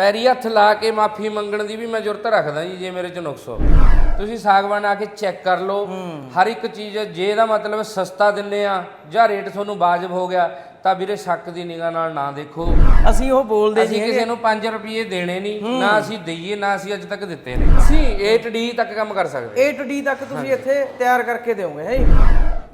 ਪੈਰੀ ਹੱਥ ਲਾ ਕੇ ਮਾਫੀ ਮੰਗਣ ਦੀ ਵੀ ਮੈਂ ਜ਼ਰੂਰਤ ਰੱਖਦਾ ਜੀ ਜੇ ਮੇਰੇ ਚ ਨੁਕਸ ਹੋਵੇ। ਤੁਸੀਂ ਸਾਗਵਾਨ ਆ ਕੇ ਚੈੱਕ ਕਰ ਲਓ ਹਰ ਇੱਕ ਚੀਜ਼ ਜੇ ਇਹਦਾ ਮਤਲਬ ਸਸਤਾ ਦਿੰਨੇ ਆ ਜਾਂ ਰੇਟ ਤੁਹਾਨੂੰ ਵਾਜਬ ਹੋ ਗਿਆ ਤਾਂ ਵੀਰੇ ਸ਼ੱਕ ਦੀ ਨਿਗਾਹ ਨਾਲ ਨਾ ਦੇਖੋ। ਅਸੀਂ ਉਹ ਬੋਲਦੇ ਨਹੀਂ ਕਿਸੇ ਨੂੰ 5 ਰੁਪਏ ਦੇਣੇ ਨਹੀਂ ਨਾ ਅਸੀਂ ਦਈਏ ਨਾ ਅਸੀਂ ਅੱਜ ਤੱਕ ਦਿੱਤੇ ਨੇ। ਅਸੀਂ 8D ਤੱਕ ਕੰਮ ਕਰ ਸਕਦੇ। A to D ਤੱਕ ਤੁਸੀਂ ਇੱਥੇ ਤਿਆਰ ਕਰਕੇ ਦਿਓਗੇ ਹੈ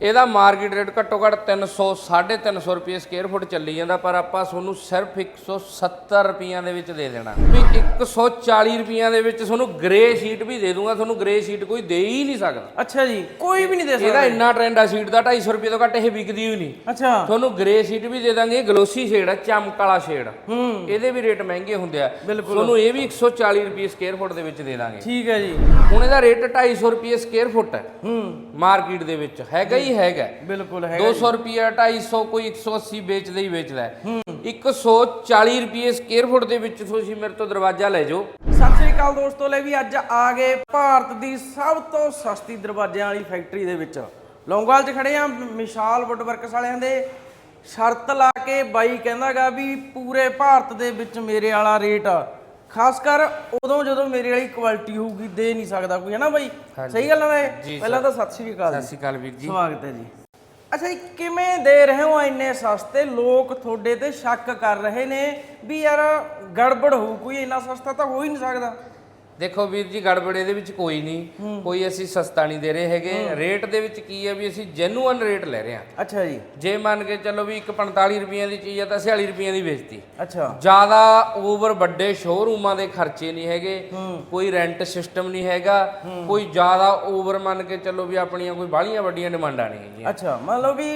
ਇਹਦਾ ਮਾਰਕੀਟ ਰੇਟ ਘੱਟੋ ਘੱਟ 300 350 ਰੁਪਏ ਸਕੁਅਰ ਫੁੱਟ ਚੱਲੀ ਜਾਂਦਾ ਪਰ ਆਪਾਂ ਤੁਹਾਨੂੰ ਸਿਰਫ 170 ਰੁਪਈਆਂ ਦੇ ਵਿੱਚ ਦੇ ਦੇਣਾ। ਵੀ 140 ਰੁਪਈਆਂ ਦੇ ਵਿੱਚ ਤੁਹਾਨੂੰ ਗ੍ਰੇ ਸ਼ੀਟ ਵੀ ਦੇ ਦੂੰਗਾ ਤੁਹਾਨੂੰ ਗ੍ਰੇ ਸ਼ੀਟ ਕੋਈ ਦੇ ਹੀ ਨਹੀਂ ਸਕਦਾ। ਅੱਛਾ ਜੀ ਕੋਈ ਵੀ ਨਹੀਂ ਦੇ ਇਹਦਾ ਸਕਦਾ। ਇੰਨਾ ਟ੍ਰੈਂਡ ਆ ਸ਼ੀਟ ਦਾ 250 ਰੁਪਏ ਤੋਂ ਘੱਟ ਇਹ ਵਿਕਦੀ ਹੀ ਨਹੀਂ। ਅੱਛਾ। ਤੁਹਾਨੂੰ ਗ੍ਰੇ ਸ਼ੀਟ ਵੀ ਦੇ ਦਾਂਗੇ ਗਲੋਸੀ ਸ਼ੇਡ ਆ ਚਮਕ ਵਾਲਾ ਸ਼ੇਡ ਹੂੰ। ਇਹਦੇ ਵੀ ਰੇਟ ਮਹਿੰਗੇ ਹੁੰਦੇ ਆ। ਤੁਹਾਨੂੰ ਇਹ ਵੀ 140 ਰੁਪਏ ਸਕੁਅਰ ਫੁੱਟ ਦੇ ਵਿੱਚ ਦੇ ਦਾਂਗੇ। ਠੀਕ ਹੈ ਜੀ। ਹੁਣ ਇਹਦਾ ਰੇਟ 250 ਰੁਪਏ ਸਕੁਅਰ ਫੁੱਟ ਹੈ। ਹੂੰ। ਮਾਰਕੀਟ ਦੇ ਵਿੱਚ ਹੈਗਾ ਹੀ ਹੈਗਾ। ਬਿਲਕੁਲ ਹੈ 200 ਰੁਪਏ 250 ਕੋਈ 180 ਵੇਚਦਾ ਹੀ ਵੇਚਦਾ ਹੈ। 140 ਰੁਪਏ ਸਕੁਅਰ ਫੁੱਟ ਦੇ ਵਿੱਚ ਤੁਸੀਂ ਮੇਰੇ ਤੋਂ ਦਰਵਾਜ਼ਾ ਲੈ ਜਾਓ। ਸਤਿ ਸ੍ਰੀ ਅਕਾਲ ਦੋਸਤੋ ਲੈ ਵੀ ਅੱਜ ਆ ਗਏ ਭਾਰਤ ਦੀ ਸਭ ਤੋਂ ਸਸਤੀ ਦਰਵਾਜ਼ਿਆਂ ਵਾਲੀ ਫੈਕਟਰੀ ਦੇ ਵਿੱਚ। ਲੌਂਗਵਾਲ 'ਚ ਖੜੇ ਆ ਮਿਸ਼ਾਲ ਵੁੱਡਵਰਕਸ ਵਾਲਿਆਂ ਦੇ। ਸ਼ਰਤ ਲਾ ਕੇ ਬਾਈ ਕਹਿੰਦਾਗਾ ਵੀ ਪੂਰੇ ਭਾਰਤ ਦੇ ਵਿੱਚ ਮੇਰੇ ਵਾਲਾ ਰੇਟ ਖਾਸ ਕਰ ਉਦੋਂ ਜਦੋਂ ਮੇਰੇ ਵਾਲੀ ਕੁਆਲਿਟੀ ਹੋਊਗੀ ਦੇ ਨਹੀਂ ਸਕਦਾ ਕੋਈ ਹੈ ਨਾ ਬਾਈ ਸਹੀ ਗੱਲ ਜੀ, ਪਹਿਲਾਂ ਤਾਂ ਸਤਿ ਸ੍ਰੀ ਅਕਾਲ ਸਤਿ ਸ਼੍ਰੀ ਅਕਾਲ ਵੀਰ ਜੀ। ਸਵਾਗਤ ਹੈ ਜੀ। ਅੱਛਾ ਜੀ ਕਿਵੇਂ ਦੇ ਰਹੇ ਹੋ ਇੰਨੇ ਸਸਤੇ? ਲੋਕ ਤੁਹਾਡੇ ਤੇ ਸ਼ੱਕ ਕਰ ਰਹੇ ਨੇ ਵੀ ਯਾਰ ਗੜਬੜ ਹੋਊ ਕੋਈ ਇੰਨਾ ਸਸਤਾ ਤਾਂ ਹੋ ਹੀ ਨਹੀਂ ਸਕਦਾ। ਦੇਖੋ ਵੀਰ ਜੀ ਗੜਬੜ ਇਹਦੇ ਵਿੱਚ ਕੋਈ ਨਹੀਂ। ਕੋਈ ਅਸੀਂ ਸਸਤਾ ਨਹੀਂ ਦੇ ਰਹੇ ਹੈਗੇ। ਰੇਟ ਦੇ ਵਿੱਚ ਕੀ ਹੈ ਵੀ ਅਸੀਂ ਜੈਨੂਅਨ ਰੇਟ ਲੈ ਰਹੇ ਹਾਂ। ਅੱਛਾ ਜੀ। ਜੇ ਮੰਨ ਕੇ ਚੱਲੋ ਵੀ ਇੱਕ 45 ਰੁਪਈਆਂ ਦੀ ਚੀਜ਼ ਹੈ ਤਾਂ 46 ਰੁਪਈਆਂ ਦੀ ਵੇਚਤੀ। ਅੱਛਾ। ਜ਼ਿਆਦਾ ਓਵਰ ਵੱਡੇ ਸ਼ੋਰੂਮਾਂ ਦੇ ਖਰਚੇ ਨਹੀਂ ਹੈਗੇ। ਕੋਈ ਰੈਂਟ ਸਿਸਟਮ ਨਹੀਂ ਹੈਗਾ। ਕੋਈ ਜ਼ਿਆਦਾ ਓਵਰ ਮੰਨ ਕੇ ਚੱਲੋ ਵੀ ਆਪਣੀਆਂ ਕੋਈ ਬਾਹਲੀਆਂ ਵੱਡੀਆਂ ਡਿਮਾਂਡਾਂ ਨਹੀਂ ਹੈਗੀਆਂ। ਅੱਛਾ ਮੰਨ ਲਓ ਵੀ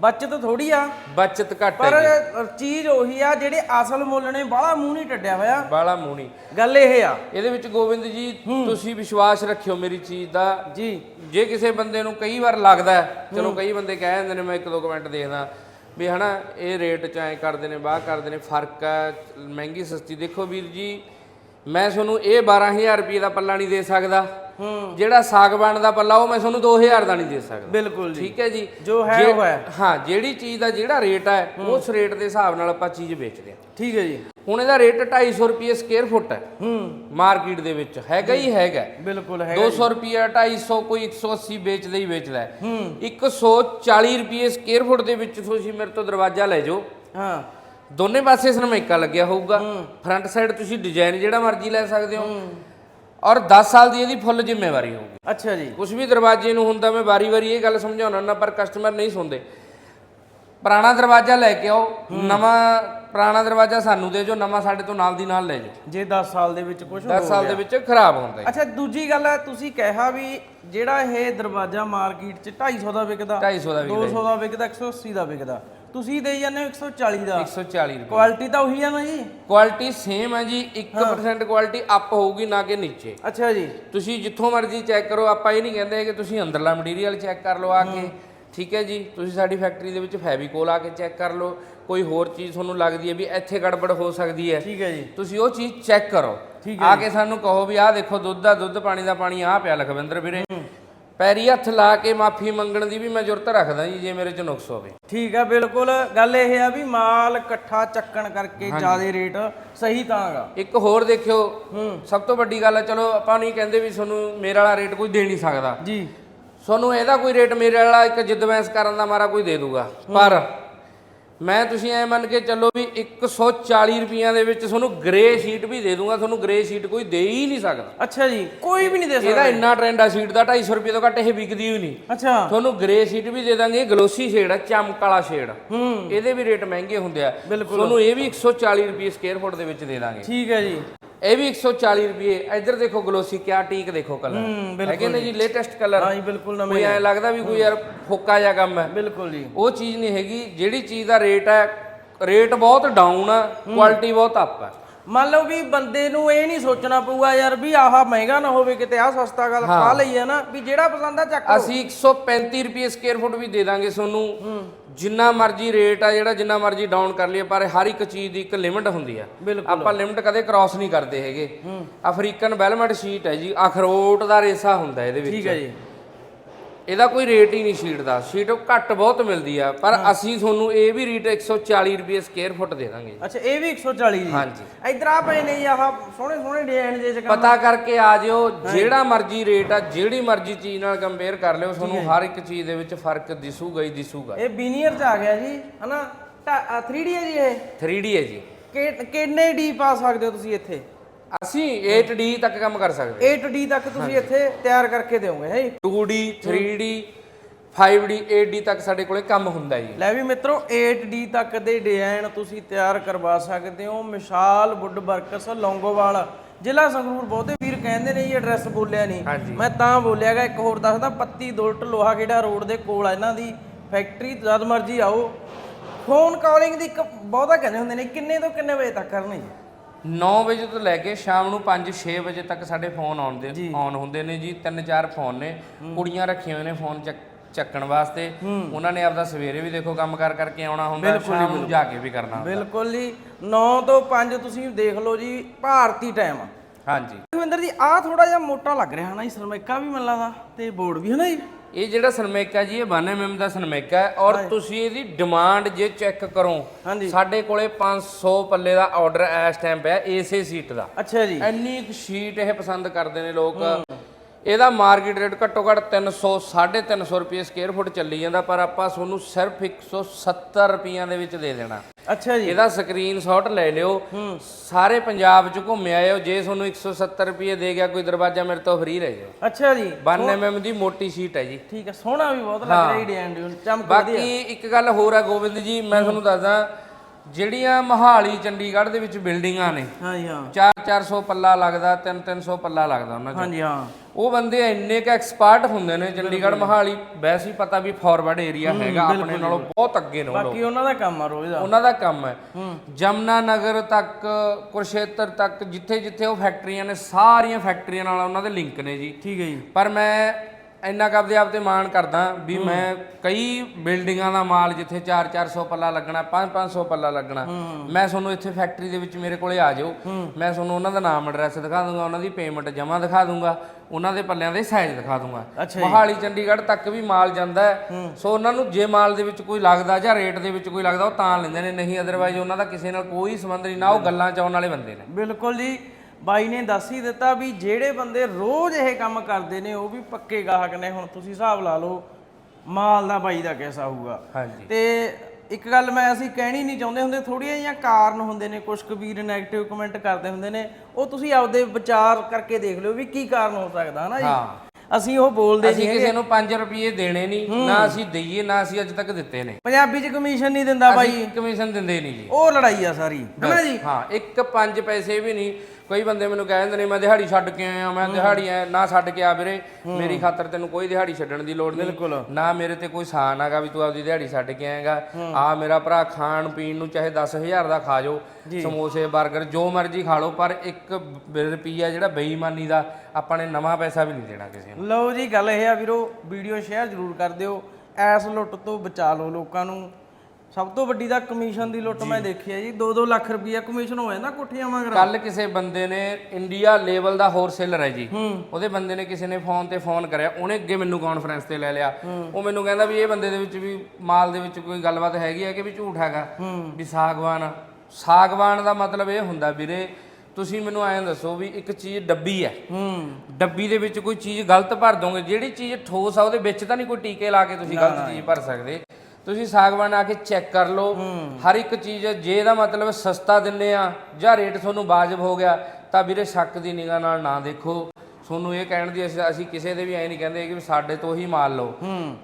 ਬਚਤ ਥੋੜੀ ਆ। ਬਚਤ ਘੱਟ ਪਰ ਚੀਜ਼ ਉਹੀ ਆ ਜਿਹੜੇ ਅਸਲ ਮੁੱਲ ਨੇ ਬਾਹਲਾ ਮੂੰਹ ਨਹੀਂ ਟੱਡਿਆ ਹੋਇਆ। ਬਾਲਾ ਮੂਣੀ ਗੱਲ ਇਹ ਆ। ਇਹਦੇ ਵਿੱਚ ਗੋਬਿੰਦ ਜੀ ਤੁਸੀਂ ਵਿਸ਼ਵਾਸ ਰੱਖਿਓ ਮੇਰੀ ਚੀਜ਼ ਦਾ। ਜੀ। ਜੇ ਕਿਸੇ ਬੰਦੇ ਨੂੰ ਕਈ ਵਾਰ ਲੱਗਦਾ ਹੈ, ਚਲੋ ਕਈ ਬੰਦੇ ਕਹਿ ਜਾਂਦੇ ਨੇ ਮੈਂ ਇੱਕ ਦੋ ਕਮੈਂਟ ਦੇਖਦਾ ਵੀ ਹਨਾ ਇਹ ਰੇਟ ਚ ਐ ਕਰਦੇ ਨੇ ਬਾਹ ਕਰਦੇ ਨੇ ਫ਼ਰਕ ਹੈ ਮਹਿੰਗੀ ਸਸਤੀ। ਦੇਖੋ ਵੀਰ ਜੀ ਮੈਂ ਤੁਹਾਨੂੰ ਇਹ 12000 ਰੁਪਏ ਦਾ ਪੱਲਾ ਨਹੀਂ ਦੇ ਸਕਦਾ। ਜਿਹੜਾ ਸਾਗਵਾਨ ਦਾ ਪੱਲਾ ਉਹ ਮੈਂ ਤੁਹਾਨੂੰ 2000 ਦਾ ਨਹੀਂ ਦੇ ਸਕਦਾ। ਬਿਲਕੁਲ ਜੀ। ਠੀਕ ਹੈ ਜੀ? ਜੋ ਹੈ ਉਹ ਹੈ। ਹਾਂ ਜਿਹੜੀ ਚੀਜ਼ ਦਾ ਜਿਹੜਾ ਰੇਟ ਹੈ ਉਸ ਰੇਟ ਦੇ ਹਿਸਾਬ ਨਾਲ ਆਪਾਂ ਚੀਜ਼ ਵੇਚਦੇ ਹਾਂ। ਠੀਕ ਹੈ ਜੀ। ਹੁਣ ਇਹਦਾ ਰੇਟ 250 ਰੁਪਏ ਸਕੁਅਰ ਫੁੱਟ ਹੈ। ਹੂੰ। ਮਾਰਕੀਟ ਦੇ ਵਿੱਚ। ਹੈਗਾ ਹੀ ਹੈਗਾ। ਬਿਲਕੁਲ ਹੈ 200 ਰੁਪਏ 250 ਕੋਈ 180 ਵੇਚਦਾ ਹੀ ਵੇਚਦਾ ਹੈ। ਹੂੰ। 140 ਰੁਪਏ ਸਕੁਅਰ ਫੁੱਟ ਦੇ ਵਿੱਚ ਤੁਸੀਂ ਮੇਰੇ ਤੋਂ ਦਰਵਾਜ਼ਾ ਲੈ ਜਾਓ। ਹਾਂ। ਦੋਨੇ ਪਾਸੇ ਸਰਮਾਈਕਾ ਲੱਗਿਆ ਹੋਊਗਾ। ਫਰੰਟ ਸਾਈਡ ਤੁਸੀਂ ਡਿਜ਼ਾਈਨ ਜਿਹੜਾ ਮਰਜ਼ੀ ਲੈ ਸਕਦੇ ਹੋ। ਔਰ 10 ਸਾਲ ਦੀ ਇਹਦੀ ਫੁੱਲ ਜ਼ਿੰਮੇਵਾਰੀ ਹੋਊਗੀ। ਅੱਛਾ ਜੀ। ਕੁਝ ਵੀ ਦਰਵਾਜ਼ੇ ਨੂੰ ਹੁੰਦਾ ਮੈਂ ਵਾਰੀ-ਵਾਰੀ ਇਹ ਗੱਲ ਸਮਝਾਉਣਾ ਨਾ ਪਰ ਕਸਟਮਰ ਨਹੀਂ ਸੁਣਦੇ। ਪੁਰਾਣਾ ਦਰਵਾਜ਼ਾ ਲੈ ਕੇ ਆਓ ਨਵਾਂ ਪੁਰਾਣਾ ਦਰਵਾਜ਼ਾ ਸਾਨੂੰ ਦੇ ਜੋ ਨਵਾਂ ਸਾਡੇ ਤੋਂ ਨਾਲ ਦੀ ਨਾਲ ਲੈ ਜਾਓ ਜੇ 10 ਸਾਲ ਦੇ ਵਿੱਚ ਕੁਝ 10 ਸਾਲ ਦੇ ਵਿੱਚ ਖਰਾਬ ਹੁੰਦਾ ਹੈ। ਅੱਛਾ ਦੂਜੀ ਗੱਲ ਹੈ ਤੁਸੀਂ ਕਿਹਾ ਵੀ ਜਿਹੜਾ ਇਹ ਦਰਵਾਜ਼ਾ ਮਾਰਕੀਟ 'ਚ 250 ਦਾ ਵਿਕਦਾ 250 ਦਾ ਵਿਕਦਾ 200 ਦਾ ਵਿਕਦਾ 180 ਦਾ ਵਿਕਦਾ। ਤੁਸੀਂ ਦੇਈ ਜਾਂਦੇ ਹੋ 140 ਦਾ। 140 ਰੁਪਏ। ਕੁਆਲਿਟੀ ਤਾਂ ਉਹੀ ਆ ਨਾ ਜੀ। ਕੁਆਲਿਟੀ ਸੇਮ ਹੈ ਜੀ 1% ਕੁਆਲਿਟੀ ਅਪ ਹੋਊਗੀ ਨਾ ਕਿ ਨੀਚੇ। ਅੱਛਾ ਜੀ। ਤੁਸੀਂ ਜਿੱਥੋਂ ਮਰਜ਼ੀ ਚੈੱਕ ਕਰੋ ਆਪਾਂ ਇਹ ਨਹੀਂ ਕਹਿੰਦੇ ਕਿ ਤੁਸੀਂ ਅੰਦਰਲਾ ਮਟੀਰੀਅਲ ਚੈੱਕ ਕਰ ਲਓ ਆ ਕੇ। ਠੀਕ ਹੈ ਜੀ ਤੁਸੀਂ ਸਾਡੀ ਫੈਕਟਰੀ ਦੇ ਵਿੱਚ ਫੈਵੀਕੋਲ ਆ ਕੇ ਚੈੱਕ ਕਰ ਲਓ। ਕੋਈ ਹੋਰ ਚੀਜ਼ ਤੁਹਾਨੂੰ ਲੱਗਦੀ ਹੈ ਵੀ ਇੱਥੇ ਗੜਬੜ ਹੋ ਸਕਦੀ ਹੈ। ਠੀਕ ਹੈ ਜੀ। ਤੁਸੀਂ ਉਹ ਚੀਜ਼ ਚੈੱਕ ਕਰੋ। ਆ ਕੇ ਸਾਨੂੰ ਕਹੋ ਵੀ ਆਹ ਦੇਖੋ ਦੁੱਧ ਦਾ ਦੁੱਧ ਪਾਣੀ ਦਾ ਪਾਣੀ ਆਹ ਪਿਆ ਲਖਵਿੰਦਰ ਵੀਰੇ। ਪੈਰੀ ਹੱਥ ਲਾ ਕੇ ਮਾਫੀ ਮੰਗਣ ਦੀ ਵੀ ਮੈਂ ਜ਼ਰੂਰਤ ਰੱਖਦਾ ਜੀ ਜੇ ਮੇਰੇ ਚ ਨੁਕਸ ਹੋਵੇ। ਠੀਕ ਹੈ ਬਿਲਕੁਲ। ਗੱਲ ਇਹ ਆ ਵੀ ਮਾਲ ਇਕੱਠਾ ਚੱਕਣ ਕਰਕੇ ਜਿਆਦੇ ਰੇਟ ਸਹੀ ਤਾਂਗਾ ਇੱਕ ਹੋਰ ਦੇਖਿਓ ਹੂੰ। ਸਭ ਤੋਂ ਵੱਡੀ ਗੱਲ ਹੈ ਚਲੋ ਆਪਾਂ ਨਹੀਂ ਕਹਿੰਦੇ ਵੀ ਤੁਹਾਨੂੰ ਮੇਰੇ ਵਾਲਾ ਰੇਟ ਕੋਈ ਦੇ ਨਹੀਂ ਸਕਦਾ। ਜੀ। ਤੁਹਾਨੂੰ ਇਹਦਾ ਕੋਈ ਰੇਟ ਮੇਰੇ ਵਾਲਾ ਇੱਕ ਜਿੱਦ ਬੈਂਸ ਕਰਨ ਦਾ ਮਾਰਾ ਕੋਈ ਦੇ ਦੂਗਾ। ਪਰ ਮੈਂ ਤੁਸੀਂ ਐ ਮੰਨ ਕੇ ਚੱਲੋ ਵੀ 140 ਰੁਪਈਆਂ ਦੇ ਵਿੱਚ ਤੁਹਾਨੂੰ ਗ੍ਰੇ ਸ਼ੀਟ ਵੀ ਦੇ ਦੂੰਗਾ ਤੁਹਾਨੂੰ ਗ੍ਰੇ ਸ਼ੀਟ ਕੋਈ ਦੇ ਹੀ ਨਹੀਂ ਸਕਦਾ। ਅੱਛਾ ਜੀ ਕੋਈ ਵੀ ਨਹੀਂ ਦੇ ਇਹਦਾ ਸਕਦਾ ਇੰਨਾ ਟ੍ਰੈਂਡ ਆ ਸ਼ੀਟ ਦਾ 250 ਰੁਪਏ ਤੋਂ ਘੱਟ ਇਹ ਵਿਕਦੀ ਹੀ ਨਹੀਂ। ਅੱਛਾ। ਤੁਹਾਨੂੰ ਗ੍ਰੇ ਸ਼ੀਟ ਵੀ ਦੇ ਦਾਂਗੇ ਗਲੋਸੀ ਸ਼ੇਡ ਆ ਚਮਕ ਵਾਲਾ ਸ਼ੇਡ ਹੂੰ। ਇਹਦੇ ਵੀ ਰੇਟ ਮਹਿੰਗੇ ਹੁੰਦੇ ਆ। ਤੁਹਾਨੂੰ ਇਹ ਵੀ 140 ਰੁਪਏ ਸਕੁਅਰ ਫੁੱਟ ਦੇ ਵਿੱਚ ਦੇ ਦਾਂਗੇ। ਠੀਕ ਹੈ ਜੀ। ਇਹ ਵੀ 140 ਰੁਪਏ। ਇੱਧਰ ਦੇਖੋ ਗਲੋਸੀ ਕਿਆ ਟੀਕ ਦੇਖੋ ਕਲਰ ਹੈਗੇ ਨੇ ਜੀ। ਲੇਟੈਸਟ ਕਲਰ ਹਾਂ ਜੀ ਬਿਲਕੁਲ ਕੋਈ ਨਵੇਂ ਐ ਲੱਗਦਾ ਵੀ ਕੋਈ ਯਾਰ ਫੋਕਾ ਜਿਹਾ ਕੰਮ ਹੈ। ਬਿਲਕੁਲ ਜੀ। ਉਹ ਚੀਜ਼ ਨਹੀਂ ਹੈਗੀ। ਜਿਹੜੀ ਚੀਜ਼ ਦਾ ਰੇਟ ਹੈ ਰੇਟ ਬਹੁਤ ਡਾਊਨ ਆ ਕੁਆਲਿਟੀ ਬਹੁਤ ਅਪ ਹੈ। ਮੰਨ ਲਓ ਵੀ ਬੰਦੇ ਨੂੰ ਇਹ ਨਹੀਂ ਸੋਚਣਾ ਪਊਗਾ ਯਾਰ ਵੀ ਆਹ ਮਹਿੰਗਾ ਨਾ ਹੋਵੇ ਕਿਤੇ ਆਹ ਸਸਤਾ ਗੱਲ ਪਾ ਲਈ ਹੈ ਨਾ ਵੀ ਜਿਹੜਾ ਪਸੰਦ ਆ ਚੱਕ ਲਓ। ਅਸੀਂ 135 ਰੁਪਏ ਸਕੁਅਰ ਫੁੱਟ ਵੀ ਦੇ ਦਾਂਗੇ ਤੁਹਾਨੂੰ। ਜਿੰਨਾ ਮਰਜ਼ੀ ਰੇਟ ਆ ਜਿਹੜਾ ਜਿੰਨਾ ਮਰਜ਼ੀ ਡਾਊਨ ਕਰ ਲਈਏ ਪਰ ਹਰ ਇੱਕ ਚੀਜ਼ ਦੀ ਇੱਕ ਲਿਮਿਟ ਹੁੰਦੀ ਆ। ਬਿਲਕੁਲ। ਆਪਾਂ ਲਿਮਿਟ ਕਦੇ ਕ੍ਰਾਸ ਨਹੀਂ ਕਰਦੇ ਹੈਗੇ। ਅਫਰੀਕਨ ਵੈਲਮਟ ਸ਼ੀਟ ਹੈ ਜੀ ਅਖਰੋਟ ਦਾ ਰੇਸਾ ਹੁੰਦਾ ਇਹਦੇ ਵਿੱਚ। ਠੀਕ ਹੈ ਜੀ। ਇਹਦਾ ਕੋਈ ਰੇਟ ਹੀ ਨਹੀਂ ਸ਼ੀਟ ਦਾ। ਸ਼ੀਟ ਘੱਟ ਬਹੁਤ ਮਿਲਦੀ ਆ ਪਰ ਅਸੀਂ ਤੁਹਾਨੂੰ ਇਹ ਵੀ ਰੇਟ 140 ਰੁਪਏ ਸਕੁਅਰ ਫੁੱਟ ਦੇ ਦਾਂਗੇ। ਅੱਛਾ ਇਹ ਵੀ 140 ਜੀ ਹਾਂਜੀ। ਇਧਰ ਆ ਪਏ ਨੇ ਜੀ ਆਹ ਸੋਹਣੇ ਸੋਹਣੇ ਡਿਜ਼ਾਈਨ ਜੇ ਚ ਪਤਾ ਕਰਕੇ ਆ ਜਿਓ ਜਿਹੜਾ ਮਰਜ਼ੀ ਰੇਟ ਆ ਜਿਹੜੀ ਮਰਜ਼ੀ ਚੀਜ਼ ਨਾਲ ਕੰਪੇਅਰ ਕਰ ਲਿਓ ਤੁਹਾਨੂੰ ਹਰ ਇੱਕ ਚੀਜ਼ ਦੇ ਵਿੱਚ ਫ਼ਰਕ ਦਿਸੂਗਾ ਹੀ ਦਿਸੂਗਾ। ਇਹ ਬੀਨੀਅਰ ਚ ਆ ਗਿਆ ਜੀ ਹਨਾ? 3D ਹੈ ਜੀ ਇਹ? 3D ਹੈ ਜੀ। ਕਿੰਨੇ ਡੀ ਪਾ ਸਕਦੇ ਹੋ ਤੁਸੀਂ ਇੱਥੇ? ਅਸੀਂ 8D ਤੱਕ ਕੰਮ ਕਰ ਸਕਦੇ 8D ਤੱਕ ਤੁਸੀਂ ਇੱਥੇ ਤਿਆਰ ਕਰਕੇ ਦਿਓਗੇ ਹੈ 2D 3D 5D 8D ਤੱਕ ਸਾਡੇ ਕੋਲੇ ਕੰਮ ਹੁੰਦਾ ਜੀ। ਲੈ ਵੀ ਮਿੱਤਰੋ 8D ਤੱਕ ਦੇ ਡਿਜ਼ਾਈਨ ਤੁਸੀਂ ਤਿਆਰ ਕਰਵਾ ਸਕਦੇ ਹੋ। ਮਿਸਾਲ ਵੁੱਡ ਵਰਕਸ ਲੌਂਗੋਵਾਲ ਜ਼ਿਲ੍ਹਾ ਸੰਗਰੂਰ ਬਹੁਤੇ ਵੀਰ ਕਹਿੰਦੇ ਨੇ ਜੀ ਐਡਰੈਸ ਬੋਲਿਆ ਨਹੀਂ। ਮੈਂ ਤਾਂ ਬੋਲਿਆਗਾ ਇੱਕ ਹੋਰ ਦੱਸਦਾ ਪੱਤੀ ਦੁਲਟ ਲੋਹਾ ਖੇੜਾ ਰੋਡ ਦੇ ਕੋਲ ਆ ਇਹਨਾਂ ਦੀ ਫੈਕਟਰੀ ਜਦ ਮਰਜ਼ੀ ਆਓ। ਫੋਨ ਕਾਲਿੰਗ ਦੀ ਇੱਕ ਬਹੁਤਾ ਕਹਿੰਦੇ ਹੁੰਦੇ ਨੇ ਕਿੰਨੇ ਤੋਂ ਕਿੰਨੇ ਵਜੇ ਤੱਕ ਕਰਨੀ 9 ਵਜੇ ਤੋਂ ਲੈ ਕੇ ਸ਼ਾਮ ਨੂੰ 5-6 ਵਜੇ ਤੱਕ ਸਾਡੇ ਫੋਨ ਆਉਂਦੇ ਆਨ ਹੁੰਦੇ ਨੇ ਜੀ। ਤਿੰਨ ਚਾਰ ਫੋਨ ਨੇ। ਕੁੜੀਆਂ ਰੱਖੀਆਂ ਹੋਏ ਨੇ ਫੋਨ ਚੱਕ ਚੱਕਣ ਵਾਸਤੇ। ਉਹਨਾਂ ਨੇ ਆਪਦਾ ਸਵੇਰੇ ਵੀ ਦੇਖੋ ਕੰਮ ਕਰ ਕਰਕੇ ਆਉਣਾ ਹੁੰਦਾ ਸ਼ਾਮ ਨੂੰ ਜਾ ਕੇ ਵੀ ਕਰਨਾ ਹੁੰਦਾ। ਬਿਲਕੁਲ ਜੀ। 9 ਤੋਂ 5 ਤੁਸੀਂ ਦੇਖ ਲਓ ਜੀ ਭਾਰਤੀ ਟਾਈਮ ਹਾਂਜੀ। ਰਵਿੰਦਰ ਜੀ ਆਹ ਥੋੜਾ ਜਿਹਾ ਮੋਟਾ ਲੱਗ ਰਿਹਾ ਹਨਾ ਜੀ ਸਰਮੈਕਾ ਵੀ ਮੈਨੂੰ ਲੱਗਦਾ ਤੇ ਬੋਰਡ ਵੀ ਹਨਾ ਜੀ? ਇਹ ਜਿਹੜਾ ਸਨਮੇਕਾ ਜੀ ਇਹ 92 mm ਦਾ ਸਨਮੇਕਾ ਹੈ ਔਰ ਤੁਸੀਂ ਇਹਦੀ ਡਿਮਾਂਡ ਜੇ ਚੈੱਕ ਕਰੋ ਸਾਡੇ ਕੋਲੇ 500 ਪੱਲੇ ਦਾ ਆਰਡਰ ਇਸ ਟਾਈਮ ਪਿਆ ਏਸੇ ਸੀਟ ਦਾ। ਅੱਛਾ ਜੀ। ਇੰਨੀ ਕੁ ਸ਼ੀਟ ਇਹ ਪਸੰਦ ਕਰਦੇ ਨੇ ਲੋਕ। ਇਹਦਾ ਮਾਰਕੀਟ ਰੇਟ ਘੱਟੋ ਘੱਟ 300 350 ਰੁਪਏ ਸਕੁਅਰ ਫੁੱਟ ਚੱਲੀ ਜਾਂਦਾ ਪਰ ਆਪਾਂ ਤੁਹਾਨੂੰ ਸਿਰਫ 170 ਰੁਪਈਆਂ ਦੇ ਵਿੱਚ ਦੇ ਦੇਣਾ। ਅੱਛਾ ਜੀ। ਇਹਦਾ ਸਕਰੀਨਸ਼ਾਟ ਲੈ ਲਿਓ। ਸਾਰੇ ਪੰਜਾਬ ਚ ਘੁੰਮ ਆਇਓ। ਜੇ ਤੁਹਾਨੂੰ 170 ਰੁਪਏ ਦੇ ਗਿਆ ਕੋਈ ਦਰਵਾਜ਼ਾ ਮੇਰੇ ਤੋਂ ਫ੍ਰੀ ਲੈ ਜਾਓ। ਅੱਛਾ ਜੀ। 92 mm ਦੀ ਮੋਟੀ ਸ਼ੀਟ ਹੈ ਜੀ। ਠੀਕ ਹੈ ਸੋਹਣਾ ਵੀ ਬਹੁਤ ਲੱਗ ਰਿਹਾ ਡਿਜ਼ਾਈਨ ਡਿਜ਼ਾਈਨ ਚਮਕ ਬਾਕੀ ਇੱਕ ਗੱਲ ਹੋਰ ਹੈ ਗੋਬਿੰਦ ਜੀ ਮੈਂ ਤੁਹਾਨੂੰ ਦੱਸਦਾ ਜਿਹੜੀਆਂ ਮਹਾਲੀ ਚੰਡੀਗੜ੍ਹ ਦੇ ਵਿੱਚ ਬਿਲਡਿੰਗਾਂ ਨੇ ਹਾਂ ਜੀ ਹਾਂ। 4-400 ਪੱਲਾ ਲੱਗਦਾ 3-300 ਪੱਲਾ ਲੱਗਦਾ ਉਹਨਾਂ 'ਚ। ਹਾਂਜੀ ਹਾਂ। ਉਹ ਬੰਦੇ ਇੰਨੇ ਕ ਐਕਸਪਰਟ ਹੁੰਦੇ ਨੇ ਚੰਡੀਗੜ੍ਹ ਮਹਾਲੀ ਵੈਸੇ ਹੀ ਪਤਾ ਵੀ ਫਾਰਵਰਡ ਏਰੀਆ ਹੈਗਾ ਆਪਣੇ ਨਾਲੋਂ ਬਹੁਤ ਅੱਗੇ ਨੇ ਉਹ ਲੋਕ। ਬਾਕੀ ਉਹਨਾਂ ਦਾ ਕੰਮ ਆ ਰੋਜ਼ ਦਾ। ਉਹਨਾਂ ਦਾ ਕੰਮ ਹੈ। ਜਮਨਾ ਨਗਰ ਤੱਕ ਕੁਰਸ਼ੇਤਰ ਤੱਕ ਜਿੱਥੇ ਜਿੱਥੇ ਉਹ ਫੈਕਟਰੀਆਂ ਨੇ ਸਾਰੀਆਂ ਫੈਕਟਰੀਆਂ ਨਾਲ ਉਹਨਾਂ ਦੇ ਲਿੰਕ ਨੇ ਜੀ। ਠੀਕ ਹੈ ਜੀ। ਪਰ ਮੈਂ ਇੰਨਾ ਕੁ ਆਪਦੇ ਆਪ ਤੇ ਮਾਣ ਕਰਦਾ ਵੀ ਮੈਂ ਕਈ ਬਿਲਡਿੰਗਾਂ ਦਾ ਮਾਲ ਜਿੱਥੇ 4-400 ਪੱਲਾ ਲੱਗਣਾ 5-500 ਪੱਲਾ ਲੱਗਣਾ ਮੈਂ ਤੁਹਾਨੂੰ ਇੱਥੇ ਫੈਕਟਰੀ ਦੇ ਵਿੱਚ ਮੇਰੇ ਕੋਲੇ ਆ ਜਾਓ। ਮੈਂ ਤੁਹਾਨੂੰ ਉਹਨਾਂ ਦਾ ਨਾਮ ਐਡਰੈਸ ਦਿਖਾ ਦੂੰਗਾ ਉਹਨਾਂ ਦੀ ਪੇਮੈਂਟ ਜਮ੍ਹਾਂ ਦਿਖਾ ਦੂੰਗਾ ਉਹਨਾਂ ਦੇ ਪੱਲਿਆਂ ਦੇ ਸਾਈਜ਼ ਦਿਖਾ ਦੂੰਗਾ। ਮੋਹਾਲੀ ਚੰਡੀਗੜ੍ਹ ਤੱਕ ਵੀ ਮਾਲ ਜਾਂਦਾ ਹੈ। ਸੋ ਉਹਨਾਂ ਨੂੰ ਜੇ ਮਾਲ ਦੇ ਵਿੱਚ ਕੋਈ ਲੱਗਦਾ ਜਾਂ ਰੇਟ ਦੇ ਵਿੱਚ ਕੋਈ ਲੱਗਦਾ ਉਹ ਤਾਂ ਲੈਂਦੇ ਨੇ ਨਹੀਂ ਅਦਰਵਾਈਜ਼ ਉਹਨਾਂ ਦਾ ਕਿਸੇ ਨਾਲ ਕੋਈ ਸੰਬੰਧ ਨਹੀਂ ਨਾ ਉਹ ਗੱਲਾਂ ਚ ਆਉਣ ਵਾਲੇ ਬੰਦੇ ਨੇ। ਬਿਲਕੁਲ ਜੀ। ਬਾਈ ਨੇ ਦੱਸ ਹੀ ਦਿੱਤਾ ਵੀ ਜਿਹੜੇ ਬੰਦੇ ਰੋਜ਼ ਇਹ ਕੰਮ ਕਰਦੇ ਨੇ ਉਹ ਵੀ ਪੱਕੇ ਗਾਹਕ ਨੇ। ਹੁਣ ਤੁਸੀਂ ਹਿਸਾਬ ਲਾ ਲਓ ਮਾਲ ਦਾ ਬਾਈ ਦਾ ਕਿਹਦਾ ਹੋਊਗਾ? ਹਾਂਜੀ। ਤੇ ਇੱਕ ਗੱਲ ਮੈਂ ਅਸੀਂ ਕਹਿਣੀ ਨਹੀਂ ਚਾਹੁੰਦੇ ਹੁੰਦੇ ਥੋੜੀਆਂ ਜਿਹੀਆਂ ਕਾਰਨ ਹੁੰਦੇ ਨੇ ਕੁਝ ਕੁ ਵੀਰ 네ਗੇਟਿਵ ਕਮੈਂਟ ਕਰਦੇ ਹੁੰਦੇ ਨੇ ਉਹ ਤੁਸੀਂ ਆਪਦੇ ਵਿਚਾਰ ਕਰਕੇ ਦੇਖ ਲਿਓ ਵੀ ਕੀ ਕਾਰਨ ਹੋ ਸਕਦਾ ਹਨਾ ਜੀ? ਅਸੀਂ ਉਹ ਬੋਲਦੇ ਅਸੀਂ ਨਹੀਂ ਕਿਸੇ ਨੂੰ 5 ਰੁਪਏ ਦੇਣੇ ਨਹੀਂ ਨਾ ਅਸੀਂ ਦਈਏ ਨਾ ਅਸੀਂ ਅੱਜ ਤੱਕ ਦਿੱਤੇ ਨੇ। ਪੰਜਾਬੀ ਚ ਕਮਿਸ਼ਨ ਨਹੀਂ ਦਿੰਦਾ ਬਾਈ। ਕਮਿਸ਼ਨ ਦਿੰਦੇ ਨਹੀਂ ਜੀ। ਉਹ ਲੜਾਈ ਆ ਸਾਰੀ ਹਨਾ ਜੀ? ਹਾਂ ਇੱਕ 5 ਪੈਸੇ ਵੀ ਨਹੀਂ ਕੋਈ ਬੰਦੇ ਮੈਨੂੰ ਕਹਿ ਦਿੰਦੇ ਨੇ ਮੈਂ ਦਿਹਾੜੀ ਛੱਡ ਕੇ ਆਇਆ ਮੈਂ ਦਿਹਾੜੀ ਐ ਨਾ ਛੱਡ ਕੇ ਆ ਵੀਰੇ। ਮੇਰੀ ਖਾਤਰ ਤੈਨੂੰ ਕੋਈ ਦਿਹਾੜੀ ਛੱਡਣ ਦੀ ਲੋੜ ਨਹੀਂ। ਨਾ ਮੇਰੇ ਤੇ ਕੋਈ ਸਾਨ ਹੈਗਾ ਵੀ ਤੂੰ ਆਪਦੀ ਦਿਹਾੜੀ ਛੱਡ ਕੇ ਆਏਗਾ। ਆ ਮੇਰਾ ਭਰਾ ਖਾਣ ਪੀਣ ਨੂੰ ਚਾਹੇ 10000 ਦਾ ਖਾ ਜਾਓ ਸਮੋਸੇ 버ਗਰ ਜੋ ਮਰਜ਼ੀ ਖਾ ਲਓ ਪਰ ਇੱਕ ਰੁਪਈਆ ਜਿਹੜਾ ਬੇਈਮਾਨੀ ਦਾ ਆਪਾਂ ਨੇ ਨਵਾਂ ਪੈਸਾ ਵੀ ਨਹੀਂ ਦੇਣਾ ਕਿਸੇ ਨੂੰ। ਲਓ ਜੀ ਗੱਲ ਇਹ ਆ ਵੀਰੋ ਵੀਡੀਓ ਸ਼ੇਅਰ ਜ਼ਰੂਰ ਕਰ ਦਿਓ। ਐਸ ਲੁੱਟ ਤੋਂ ਬਚਾ ਲਓ ਲੋਕਾਂ ਨੂੰ। ਸਭ ਤੋਂ ਵੱਡੀ ਦਾ ਕਮਿਸ਼ਨ ਦੀ ਲੁੱਟ ਮੈਂ ਦੇਖੀ ਹੈ ਜੀ। 2-2 ਲੱਖ ਰੁਪਈਆ ਕਮਿਸ਼ਨ ਹੋ ਜਾਂਦਾ ਕੋਠੀਆਂ ਮਗਰ ਕੱਲ ਕਿਸੇ ਬੰਦੇ ਨੇ ਇੰਡੀਆ ਲੈਵਲ ਦਾ ਹੋਲਸੇਲਰ ਹੈ ਜੀ। ਉਹਦੇ ਬੰਦੇ ਨੇ ਕਿਸੇ ਨੇ ਫੋਨ ਤੇ ਫੋਨ ਕਰਿਆ। ਉਹਨੇ ਅੱਗੇ ਮੈਨੂੰ ਕਾਨਫਰੰਸ ਤੇ ਲੈ ਲਿਆ। ਉਹ ਮੈਨੂੰ ਕਹਿੰਦਾ ਵੀ ਇਹ ਬੰਦੇ ਦੇ ਵਿੱਚ ਵੀ ਮਾਲ ਦੇ ਵਿੱਚ ਕੋਈ ਗੱਲਬਾਤ ਹੈਗੀ ਹੈ ਕਿ ਵੀ ਝੂਠ ਹੈਗਾ? ਵੀ ਸਾਗਵਾਨ ਸਾਗਵਾਨ ਦਾ ਮਤਲਬ ਇਹ ਹੁੰਦਾ ਵੀਰੇ ਤੁਸੀਂ ਮੈਨੂੰ ਐਂ ਦੱਸੋ ਵੀ ਇੱਕ ਚੀਜ਼ ਡੱਬੀ ਹੈ। ਹੂੰ। ਡੱਬੀ ਦੇ ਵਿੱਚ ਕੋਈ ਚੀਜ਼ ਗਲਤ ਭਰ ਦੋਗੇ। ਜਿਹੜੀ ਚੀਜ਼ ਠੋਸ ਆ ਉਹਦੇ ਵਿੱਚ ਤਾਂ ਨਹੀਂ ਕੋਈ ਟੀਕੇ ਲਾ ਕੇ ਤੁਸੀਂ ਗਲਤ ਚੀਜ਼ ਭਰ ਸਕਦੇ। ਤੁਸੀਂ ਸਾਗਵਾਨ ਆ ਕੇ ਚੈੱਕ ਕਰ ਲਓ। ਹਰ ਇੱਕ ਚੀਜ਼ ਜੇ ਇਹਦਾ ਮਤਲਬ ਸਸਤਾ ਦਿੰਨੇ ਆ ਜਾਂ ਰੇਟ ਤੁਹਾਨੂੰ ਵਾਜਬ ਹੋ ਗਿਆ ਤਾਂ ਵੀਰੇ ਸ਼ੱਕ ਦੀ ਨਿਗਾਹ ਨਾਲ ਨਾ ਦੇਖੋ। ਤੁਹਾਨੂੰ ਇਹ ਕਹਿਣ ਦੀ ਅਸੀਂ ਕਿਸੇ ਦੇ ਵੀ ਐ ਨਹੀਂ ਕਹਿੰਦੇ ਕਿ ਸਾਡੇ ਤੋਂ ਹੀ ਮਾਲ ਲਓ।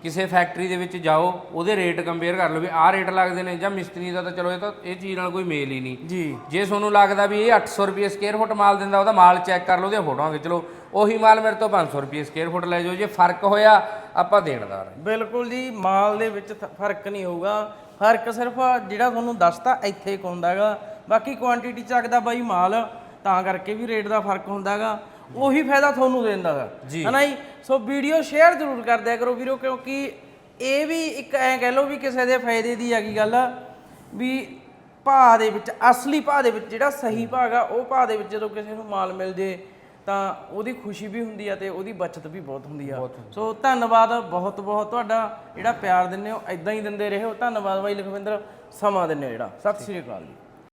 ਕਿਸੇ ਫੈਕਟਰੀ ਦੇ ਵਿੱਚ ਜਾਓ ਉਹਦੇ ਰੇਟ ਕੰਪੇਅਰ ਕਰ ਲਓ ਵੀ ਆਹ ਰੇਟ ਲੱਗਦੇ ਨੇ ਜਾਂ ਮਿਸਤਰੀ ਦਾ ਤਾਂ ਚਲੋ ਇਹ ਤਾਂ ਇਹ ਚੀਜ਼ ਨਾਲ ਕੋਈ ਮੇਲ ਹੀ ਨਹੀਂ। ਜੀ। ਜੇ ਤੁਹਾਨੂੰ ਲੱਗਦਾ ਵੀ ਇਹ 800 ਰੁਪਏ ਸਕੁਅਰ ਫੁੱਟ ਮਾਲ ਦਿੰਦਾ ਉਹਦਾ ਮਾਲ ਚੈੱਕ ਕਰ ਲਓ ਉਹਦੀਆਂ ਫੋਟੋਆਂ ਖਿੱਚ ਲਓ। ਉਹੀ ਮਾਲ ਮੇਰੇ ਤੋਂ 500 ਰੁਪਏ ਸਕੁਅਰ ਫੁੱਟ ਲੈ ਜਾਓ। ਜੇ ਫ਼ਰਕ ਹੋਇਆ ਆਪਾਂ ਦੇਣਦਾਰ ਹਾਂ। ਬਿਲਕੁਲ ਜੀ ਮਾਲ ਦੇ ਵਿੱਚ ਫ਼ਰਕ ਨਹੀਂ ਹੋਊਗਾ। ਫ਼ਰਕ ਸਿਰਫ ਜਿਹੜਾ ਤੁਹਾਨੂੰ ਦੱਸਤਾ ਇੱਥੇ ਕੁ ਹੁੰਦਾਗਾ ਬਾਕੀ ਕੁਆਂਟੀਟੀ ਚੱਕਦਾ ਬਾਈ ਮਾਲ ਤਾਂ ਕਰਕੇ ਵੀ ਰੇਟ ਦਾ ਫ਼ਰਕ ਹੁੰਦਾਗਾ ਉਹੀ ਫਾਇਦਾ ਤੁਹਾਨੂੰ ਦਿੰਦਾ ਹੈ। ਹਨਾ ਜੀ? ਸੋ ਵੀਡੀਓ ਸ਼ੇਅਰ ਜ਼ਰੂਰ ਕਰ ਦਿਆ ਕਰੋ ਵੀਰੋ ਕਿਉਂਕਿ ਇਹ ਵੀ ਇੱਕ ਐ ਕਹਿ ਲਓ ਵੀ ਕਿਸੇ ਦੇ ਫਾਇਦੇ ਦੀ ਹੈਗੀ ਗੱਲ ਵੀ ਭਾਅ ਦੇ ਵਿੱਚ ਅਸਲੀ ਭਾਅ ਦੇ ਵਿੱਚ ਜਿਹੜਾ ਸਹੀ ਭਾਅ ਗਾ ਉਹ ਭਾਅ ਦੇ ਵਿੱਚ ਜਦੋਂ ਕਿਸੇ ਨੂੰ ਮਾਲ ਮਿਲ ਜੇ ਤਾਂ ਉਹਦੀ ਖੁਸ਼ੀ ਵੀ ਹੁੰਦੀ ਆ ਤੇ ਉਹਦੀ ਬਚਤ ਵੀ ਬਹੁਤ ਹੁੰਦੀ ਆ। ਸੋ ਧੰਨਵਾਦ ਬਹੁਤ ਬਹੁਤ ਤੁਹਾਡਾ ਜਿਹੜਾ ਪਿਆਰ ਦਿੰਦੇ ਹੋ ਐਦਾਂ ਹੀ ਦਿੰਦੇ ਰਹੋ। ਧੰਨਵਾਦ ਬਾਈ ਲਖਵਿੰਦਰ ਸਮਾਂ ਦਿੰਦੇ ਹੋ ਜਿਹੜਾ। ਸਤਿ ਸ੍ਰੀ ਅਕਾਲ ਜੀ।